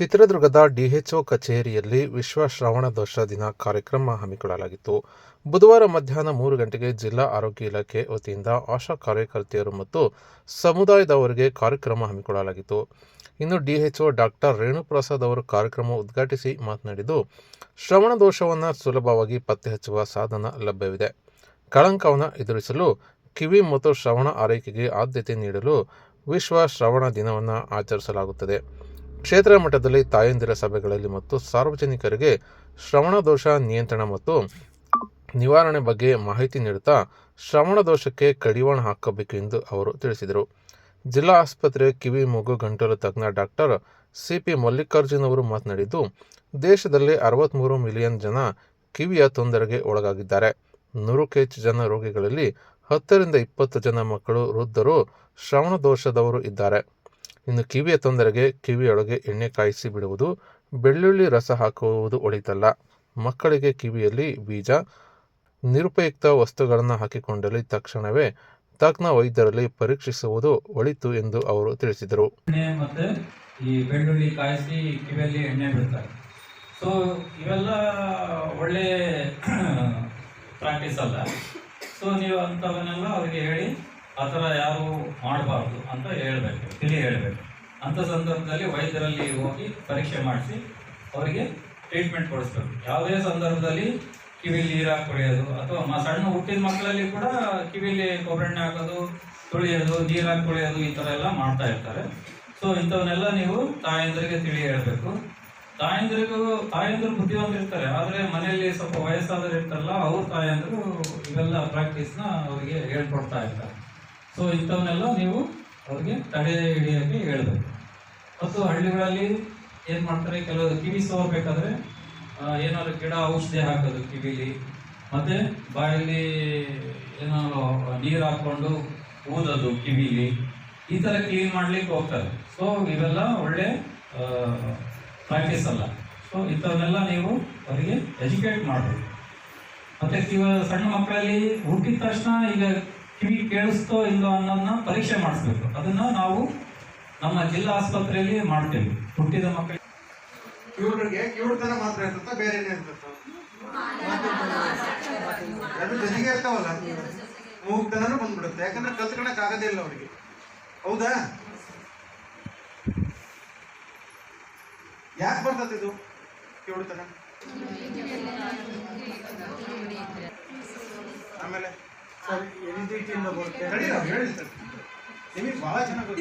ಚಿತ್ರದುರ್ಗದ ಡಿಎಚ್ಒ ಕಚೇರಿಯಲ್ಲಿ ವಿಶ್ವ ಶ್ರವಣ ದೋಷ ದಿನ ಕಾರ್ಯಕ್ರಮ ಹಮ್ಮಿಕೊಳ್ಳಲಾಗಿತ್ತು. ಬುಧವಾರ ಮಧ್ಯಾಹ್ನ ಮೂರು ಗಂಟೆಗೆ ಜಿಲ್ಲಾ ಆರೋಗ್ಯ ಇಲಾಖೆ ವತಿಯಿಂದ ಆಶಾ ಕಾರ್ಯಕರ್ತೆಯರು ಮತ್ತು ಸಮುದಾಯದವರಿಗೆ ಕಾರ್ಯಕ್ರಮ ಹಮ್ಮಿಕೊಳ್ಳಲಾಗಿತ್ತು. ಇನ್ನು ಡಿಎಚ್ಒ ಡಾಕ್ಟರ್ ರೇಣುಪ್ರಸಾದ್ ಅವರು ಕಾರ್ಯಕ್ರಮ ಉದ್ಘಾಟಿಸಿ ಮಾತನಾಡಿದ್ದು, ಶ್ರವಣ ದೋಷವನ್ನು ಸುಲಭವಾಗಿ ಪತ್ತೆ ಹಚ್ಚುವ ಸಾಧನ ಲಭ್ಯವಿದೆ. ಕಳಂಕವನ್ನು ಎದುರಿಸಲು ಕಿವಿ ಮತ್ತು ಶ್ರವಣ ಆರೈಕೆಗೆ ಆದ್ಯತೆ ನೀಡಲು ವಿಶ್ವ ಶ್ರವಣ ದಿನವನ್ನು ಆಚರಿಸಲಾಗುತ್ತದೆ. ಕ್ಷೇತ್ರ ಮಟ್ಟದಲ್ಲಿ ತಾಯಂದಿರ ಸಭೆಗಳಲ್ಲಿ ಮತ್ತು ಸಾರ್ವಜನಿಕರಿಗೆ ಶ್ರವಣ ದೋಷ ನಿಯಂತ್ರಣ ಮತ್ತು ನಿವಾರಣೆ ಬಗ್ಗೆ ಮಾಹಿತಿ ನೀಡುತ್ತಾ ಶ್ರವಣ ದೋಷಕ್ಕೆ ಕಡಿವಾಣ ಹಾಕಬೇಕು ಎಂದು ಅವರು ತಿಳಿಸಿದರು. ಜಿಲ್ಲಾ ಆಸ್ಪತ್ರೆ ಕಿವಿ, ಮೂಗು, ಗಂಟಲು ತಜ್ಞ ಡಾಕ್ಟರ್ ಸಿ ಪಿ ಮಲ್ಲಿಕಾರ್ಜುನ್ ಅವರು ಮಾತನಾಡಿದ್ದು, ದೇಶದಲ್ಲಿ ಅರವತ್ತ್ಮೂರು ಮಿಲಿಯನ್ ಜನ ಕಿವಿಯ ತೊಂದರೆಗೆ ಒಳಗಾಗಿದ್ದಾರೆ. ನೂರಕ್ಕೂ ಹೆಚ್ಚು ಜನ ರೋಗಿಗಳಲ್ಲಿ ಹತ್ತರಿಂದ ಇಪ್ಪತ್ತು ಜನ ಮಕ್ಕಳು, ವೃದ್ಧರು ಶ್ರವಣ ದೋಷದವರು ಇದ್ದಾರೆ. ಇನ್ನು ಕಿವಿಯ ತೊಂದರೆಗೆ ಕಿವಿಯೊಳಗೆ ಎಣ್ಣೆ ಕಾಯಿಸಿ ಬಿಡುವುದು, ಬೆಳ್ಳುಳ್ಳಿ ರಸ ಹಾಕುವುದು ಒಳಿತಲ್ಲ. ಮಕ್ಕಳಿಗೆ ಕಿವಿಯಲ್ಲಿ ಬೀಜ, ನಿರುಪಯುಕ್ತ ವಸ್ತುಗಳನ್ನು ಹಾಕಿಕೊಂಡಲ್ಲಿ ತಕ್ಷಣವೇ ತಜ್ಞ ವೈದ್ಯರಲ್ಲಿ ಪರೀಕ್ಷಿಸುವುದು ಒಳಿತು ಎಂದು ಅವರು ತಿಳಿಸಿದರು. ಮತ್ತೆ ಈ ಬೆಳ್ಳುಳ್ಳಿ ಕಾಯಿಸಿ ಕಿವಿಯಲ್ಲಿ ಎಣ್ಣೆ ಬಿಡ್ತಾರೆ. ಸೊ ಇವೆಲ್ಲ ಒಳ್ಳೆ ಪ್ರಾಕ್ಟೀಸ್ ಅಲ್ಲ. ಸೊ ನೀವು ಅಂಥವನ್ನೆಲ್ಲ ಅವರಿಗೆ ಹೇಳಿ ಆ ಥರ ಯಾರು ಮಾಡಬಾರ್ದು ಅಂತ ಹೇಳಬೇಕು, ತಿಳಿ ಹೇಳಬೇಕು. ಅಂಥ ಸಂದರ್ಭದಲ್ಲಿ ವೈದ್ಯರಲ್ಲಿ ಹೋಗಿ ಪರೀಕ್ಷೆ ಮಾಡಿಸಿ ಅವರಿಗೆ ಟ್ರೀಟ್ಮೆಂಟ್ ಕೊಡಿಸ್ಬೇಕು. ಯಾವುದೇ ಸಂದರ್ಭದಲ್ಲಿ ಕಿವಿಲಿ ನೀರು ಹಾಕಿ ತೊಳೆಯೋದು ಅಥವಾ ಸಣ್ಣ ಹುಟ್ಟಿದ ಮಕ್ಕಳಲ್ಲಿ ಕೂಡ ಕಿವಿಲಿ ಕೊಬ್ಬರೆಣ್ಣೆ ಹಾಕೋದು, ತುಳಿಯೋದು, ನೀರು ಹಾಕೊಳಿಯೋದು ಈ ಥರ ಎಲ್ಲ ಮಾಡ್ತಾ ಇರ್ತಾರೆ. ಸೊ ಇಂಥವನ್ನೆಲ್ಲ ನೀವು ತಾಯಂದ್ರಿಗೆ ತಿಳಿ ಹೇಳಬೇಕು. ತಾಯಂದ್ರಿಗೂ, ತಾಯಂದ್ರು ಬುದ್ಧಿವಂತರಿರ್ತಾರೆ ಆದರೆ ಮನೆಯಲ್ಲಿ ಸ್ವಲ್ಪ ವಯಸ್ಸಾದವರು ಇರ್ತಾರಲ್ಲ, ಅವ್ರ ತಾಯಂದ್ರು ಇವೆಲ್ಲ ಪ್ರಾಕ್ಟೀಸ್ನ ಅವರಿಗೆ ಹೇಳ್ಕೊಡ್ತಾ ಇರ್ತಾರೆ. ಸೊ ಇಂಥವನ್ನೆಲ್ಲ ನೀವು ಅವ್ರಿಗೆ ತಡೆ ಹಿಡಿಯೋಕ್ಕೆ ಹೇಳಬೇಕು. ಮತ್ತು ಹಳ್ಳಿಗಳಲ್ಲಿ ಏನು ಮಾಡ್ತಾರೆ? ಕೆಲವು ಕಿವಿ ಸೋರ್ಬೇಕಾದ್ರೆ ಏನಾದ್ರು ಗಿಡ ಔಷಧಿ ಹಾಕೋದು ಕಿವಿಲಿ. ಮತ್ತು ಬಾಯಲ್ಲಿ ಏನಾದ್ರು ನೀರು ಹಾಕ್ಕೊಂಡು ಊದೋದು ಕಿವಿಲಿ. ಈ ಥರ ಕ್ಲೀನ್ ಮಾಡ್ಲಿಕ್ಕೆ ಹೋಗ್ತಾರೆ. ಸೊ ಇವೆಲ್ಲ ಒಳ್ಳೆ ಪ್ರಾಕ್ಟೀಸ್ ಅಲ್ಲ. ಸೊ ಇಂಥವನ್ನೆಲ್ಲ ನೀವು ಅವರಿಗೆ ಎಜುಕೇಟ್ ಮಾಡಬೇಕು. ಮತ್ತು ಸಣ್ಣ ಮಕ್ಕಳಲ್ಲಿ ಹುಟ್ಟಿದ ತಕ್ಷಣ ಈಗ ಕಿವಿ ಕೇಳಿಸ್ತೋ ಇಲ್ಲೋ ಅನ್ನೋದನ್ನ ಪರೀಕ್ಷೆ ಮಾಡಿಸ್ಬೇಕು. ಅದನ್ನ ನಾವು ನಮ್ಮ ಜಿಲ್ಲಾ ಆಸ್ಪತ್ರೆಯಲ್ಲಿ ಮಾಡ್ತೇವೆ. ಹುಟ್ಟಿದ ಮಕ್ಕಳಿಗೆ. ಕಿವುಡ್ರಿಗೆ ಕಿವುಡ್ತನ ಮಾತ್ರ ಇರ್ತದ, ಬೇರೆ ಎರಡು ಜೊತೆಗೆ ಇರ್ತಾವಲ್ಲ? ಮೂಗ್ತನೂ ಬಂದ್ಬಿಡುತ್ತೆ. ಯಾಕಂದ್ರೆ ಕಲ್ತ್ಕೊಳಕ್ ಆಗದೇ ಇಲ್ಲ ಅವ್ರಿಗೆ. ಹೌದಾ? ಯಾಕೆ ಬರ್ತದೆ ಇದು ಕಿವುಡ್ತನ ಆಮೇಲೆ? ಸರ್ ರೀತಿಯಿಂದ ಬರುತ್ತೆ. ಹೇಳಿ ಸರ್. ನಿಮಗೆ ಬಹಳ ಚೆನ್ನಾಗಿ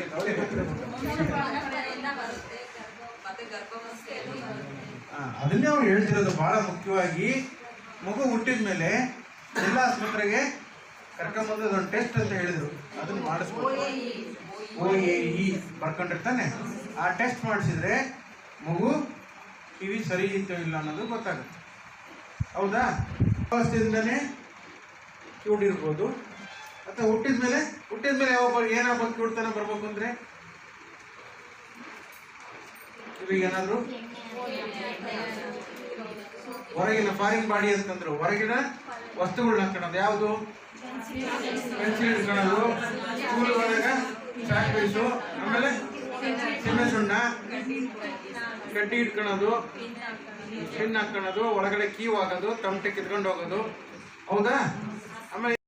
ಅದನ್ನೇ ಅವ್ರು ಹೇಳ್ತಿರೋದು ಬಹಳ ಮುಖ್ಯವಾಗಿ. ಮಗು ಹುಟ್ಟಿದ ಮೇಲೆ ಜಿಲ್ಲಾ ಆಸ್ಪತ್ರೆಗೆ ಕರ್ಕೊಂಬಂದು ಅದೊಂದು ಟೆಸ್ಟ್ ಅಂತ ಹೇಳಿದ್ರು. ಅದನ್ನ ಮಾಡಿಸ್ಬೋದು ಓ ಎ ಇ. ಬರ್ಕೊಂಡಿರ್ತಾನೆ ಆ ಟೆಸ್ಟ್ ಮಾಡಿಸಿದ್ರೆ ಮಗು ಕಿವಿ ಸರಿ ಇತ್ತು ಇಲ್ಲ ಅನ್ನೋದು ಗೊತ್ತಾಗುತ್ತೆ. ಹೌದಾ? ಅವಸ್ಥೆಯಿಂದನೇ ಕಿವುಡಿರ್ಬೋದು ಅಥವಾ ಹುಟ್ಟಿದ ಮೇಲೆ ಹುಟ್ಟಿದ ಮೇಲೆ ಯಾವ ಏನಾಗ್ಬೇಕು ಕೂಡ್ತಾನೆ ಬರ್ಬೇಕು ಅಂದ್ರೆ? ಏನಾದ್ರು? ಹೊರಗಿನ ಫಾರಿನ್ ಬಾಡಿ ಅಂತಂದ್ರು. ಹೊರಗಿನ ವಸ್ತುಗಳನ್ನ ಹಾಕೋದು ಯಾವುದು? ಪೆನ್ಸಿಲ್ ಇಟ್ಕೊಳ್ಳೋದು ಸ್ಕೂಲ್ ಒಳಗ ಚಾಕ್ ಆಮೇಲೆ ಸಿಮೆ ಸುಣ್ಣ. ಗಡ್ಡಿ ಇಟ್ಕೊಳ್ಳೋದು ಪಿನ್ ಹಾಕೊಳ್ಳೋದು ಒಳಗಡೆ ಕೀವ್ ಆಗೋದು ತಮಟೆ ಕಿತ್ಕೊಂಡು ಹೋಗೋದು. ಹೌದಾ? ಆಮೇಲೆ